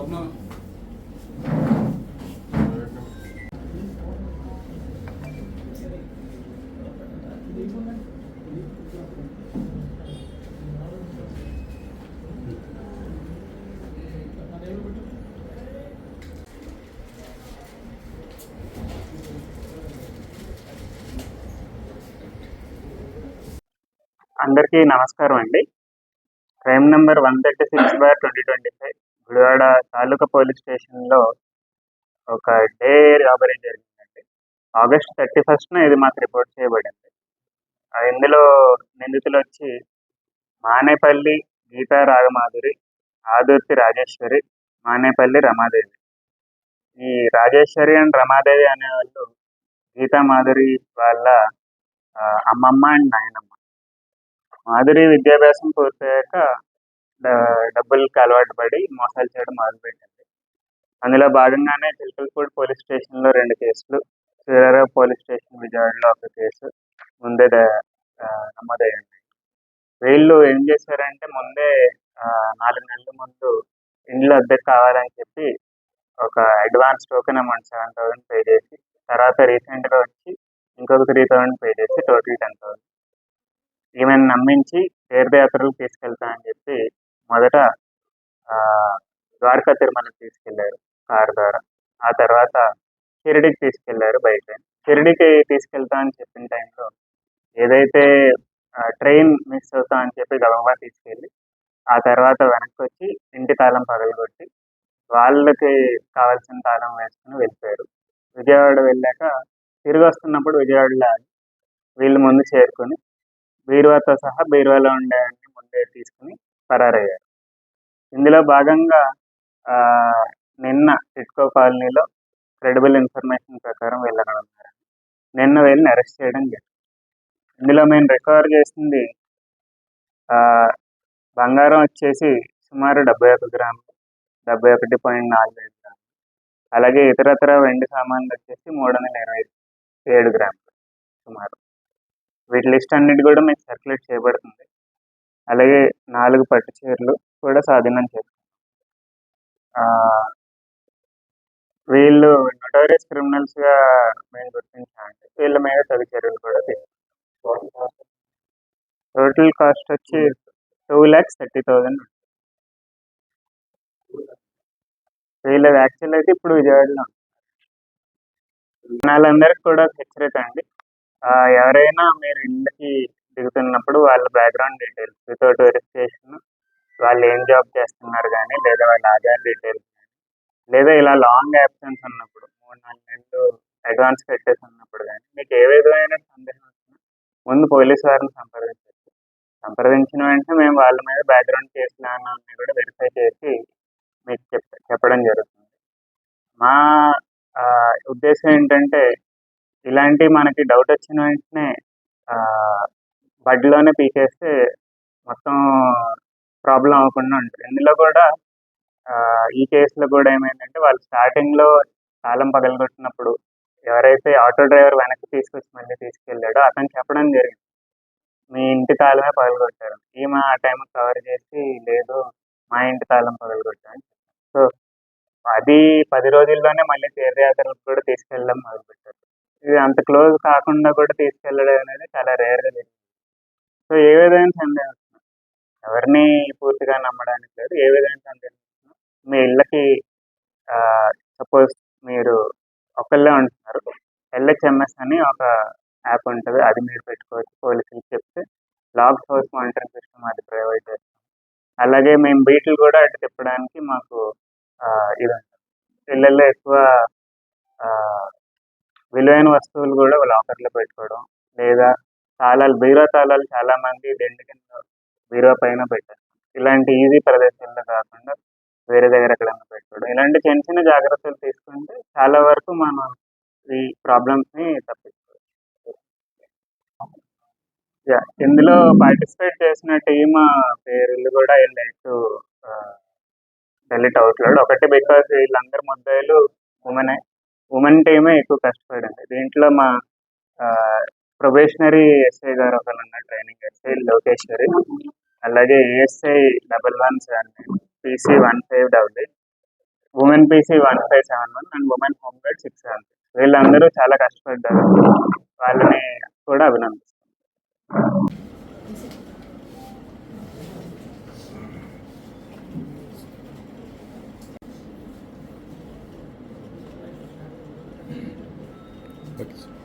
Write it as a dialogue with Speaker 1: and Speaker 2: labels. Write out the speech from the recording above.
Speaker 1: స్వప్న అందరికీ నమస్కారం అండి. Frame number one thirty six bar twenty twenty five. Gudivada taluka police స్టేషన్లో ఒక డే రాబరీ జరిగిందండి. ఆగస్ట్ థర్టీ ఫస్ట్న ఇది మాకు రిపోర్ట్ చేయబడింది. ఇందులో నిందితులు వచ్చి మానేపల్లి గీతా రాగమాధురి ఆదుర్తి రాజేశ్వరి మానేపల్లి రమాదేవి. ఈ రాజేశ్వరి అండ్ రమాదేవి అనే వాళ్ళు గీతా మాధురి వాళ్ళ అమ్మమ్మ అండ్ నాయనమ్మ. మాధురి విద్యాభ్యాసం పూర్తయ్యాక డబ్బులకు అలవాటు పడి మోసాలు చేయడం మొదలుపెట్టింది. అందులో భాగంగానే చిలకలపూడి పోలీస్ స్టేషన్లో రెండు కేసులు శ్రీరారావు పోలీస్ స్టేషన్ విజయవాడలో ఒక కేసు ముందే నమోదయ్యండి వీళ్ళు ఏం చేశారంటే ముందే నాలుగు నెలల ముందు ఇండ్లు అద్దెకు కావాలని చెప్పి ఒక advance token amount seven thousand pay చేసి తర్వాత రీసెంట్గా వచ్చి ఇంకొక త్రీ థౌసండ్ పే చేసి టోటల్ టెన్ థౌసండ్. ఈమెను నమ్మించి తీర్థయాత్రలకు తీసుకెళ్తా అని చెప్పి మొదట ఆ, ద్వారకా తిరుమలకి తీసుకెళ్ళారు కారు ద్వారా. ఆ తర్వాత షిరిడికి తీసుకెళ్ళారు బైక్ షిరిడికి తీసుకెళ్తా అని చెప్పిన టైంలో ఏదైతే ట్రైన్ మిస్ అవుతా అని చెప్పి గబగబా తీసుకెళ్ళి ఆ తర్వాత వెనక్కి వచ్చి ఇంటి తాళం పగలగొట్టి వాళ్ళకి కావాల్సిన తాళం వేసుకుని వెళ్ళిపోయారు. విజయవాడ వెళ్ళాక తిరిగి వస్తున్నప్పుడు విజయవాడలో వీళ్ళు ముందు చేరుకొని బీరువాతో సహా బీరువాలో ఉండే ముందే తీసుకుని పరారయ్యారు ఇందులో భాగంగా నిన్న సిట్కో కాలనీలో క్రెడిబుల్ ఇన్ఫర్మేషన్ ప్రకారం వెళ్ళగలన్నారు నిన్న వెళ్ళి అరెస్ట్ చేయడం జరిగింది. ఇందులో మేము రికవర్ చేసింది బంగారం వచ్చేసి సుమారు డెబ్బై ఒక గ్రాములు డెబ్బై ఒకటి పాయింట్ నాలుగు ఐదు గ్రాములు. అలాగే ఇతరతర వెండి సామాన్లు వచ్చేసి మూడు వందల ఇరవై ఏడు గ్రాములు సుమారు. వీటి లిస్ట్ అన్నిటి కూడా మీకు సర్క్యులేట్ చేయబడుతుంది. అలాగే నాలుగు పట్టు చీరలు కూడా స్వాధీనం చేసుకున్నాం వీళ్ళు నోటోరియస్ క్రిమినల్స్గా మేము గుర్తించామంటే వీళ్ళ మీద తగు చర్యలు కూడా తీసుకున్నాం టోటల్ కాస్ట్ వచ్చి టూ ల్యాక్స్ థర్టీ థౌజండ్ వీళ్ళది యాక్చువల్ అయితే ఇప్పుడు విజయవాడలో వాళ్ళందరికి కూడా హెచ్చరిక అండి. ఎవరైనా మీరు ఇంటికి దిగుతున్నప్పుడు వాళ్ళ బ్యాక్గ్రౌండ్ డీటెయిల్స్ వితౌట్ వెరిఫికేషన్ వాళ్ళు ఏం జాబ్ చేస్తున్నారు కానీ లేదా వాళ్ళ ఆధార్ డీటెయిల్స్ లేదా ఇలా లాంగ్ యాబ్సెన్స్ ఉన్నప్పుడు మూడు నాలుగు నెలలు అడ్వాన్స్ పెట్టేసి ఉన్నప్పుడు కానీ మీకు ఏ విధమైన సందేహం వచ్చినా ముందు పోలీస్ వారిని సంప్రదించవచ్చు సంప్రదించిన వెంటనే మేము వాళ్ళ మీద బ్యాక్గ్రౌండ్ చేసిన అన్నీ కూడా వెరిఫై చేసి మీకు చెప్ చెప్పడం జరుగుతుంది. మా ఉద్దేశం ఏంటంటే ఇలాంటి మనకి డౌట్ వచ్చిన వెంటనే బడ్లోనే పీకేస్తే మొత్తం ప్రాబ్లం అవ్వకుండా ఉంటుంది. ఇందులో కూడా ఈ కేసులో కూడా ఏమైందంటే వాళ్ళు స్టార్టింగ్లో తాళం పగలగొట్టినప్పుడు ఎవరైతే ఆటో డ్రైవర్ వెనక్కి తీసుకొచ్చి మళ్ళీ తీసుకెళ్ళాడో అతను చెప్పడం జరిగింది. మీ ఇంటి తాళమే పగలగొట్టారు. ఈమె ఆ టైం కవర్ చేసి లేదు మా ఇంటి తాళం పగలగొట్టాను సో అది పది రోజుల్లోనే మళ్ళీ తీర్థయాత్రలకు కూడా తీసుకెళ్ళడం మొదలుపెట్టారు. ఇది అంత క్లోజ్ కాకుండా కూడా తీసుకెళ్ళడం అనేది చాలా రేర్గా జరిగింది. సో ఏ విధమైన సందేహం ఎవరిని పూర్తిగా నమ్మడానికి లేదు. ఏ విధమైన సందేహం మీ ఇళ్ళకి సపోజ్ మీరు ఒకళ్ళే ఉంటున్నారు. ఎల్హెచ్ఎంఎస్ అని ఒక యాప్ ఉంటుంది. అది మీరు పెట్టుకోవచ్చు. పోలీసులకు చెప్తే లాక్ హౌస్ మానిటరింగ్ సిస్టమ్ అది ప్రొవైడ్ చేస్తాం అలాగే మేము బీట్లు కూడా అటు తిప్పడానికి మాకు ఇది ఉంటుంది. పిల్లల్లో ఎక్కువ విలువైన వస్తువులు కూడా లాకర్లో పెట్టుకోవడం లేదా తాళాలు బీరో తాళాలు చాలా మంది దెండు కింద బీరువా పైన పెట్టారు. ఇలాంటి ఈజీ ప్రదేశాల్లో కాకుండా వేరే దగ్గర ఎక్కడైనా పెట్టుకోవడం ఇలాంటి చిన్న చిన్న జాగ్రత్తలు తీసుకుంటే చాలా వరకు మనం ఈ ప్రాబ్లమ్స్ని తప్పించుకోవచ్చు. ఇందులో పార్టిసిపేట్ చేసిన టీమ్ పేర్లు కూడా లైక్ డెలిట్ అవుట్లేదు ఒకటి బికాస్ వీళ్ళందరి ముద్దాయిలు ఉమెనే ఉమెన్ టీమే ఎక్కువ కష్టపడింది. దీంట్లో మా ప్రొబేషనరీ ఎస్ఐ గారు ఒకరు ఉన్నారు ట్రైనింగ్ ఎస్ఐ లోకేశ్వరి అలాగే ASI double one seven PC one five double eight women PC one five seven one and women home guard six seven వీళ్ళందరూ చాలా కష్టపడ్డారు. వాళ్ళని కూడా అభినందిస్తాను
Speaker 2: Thank you.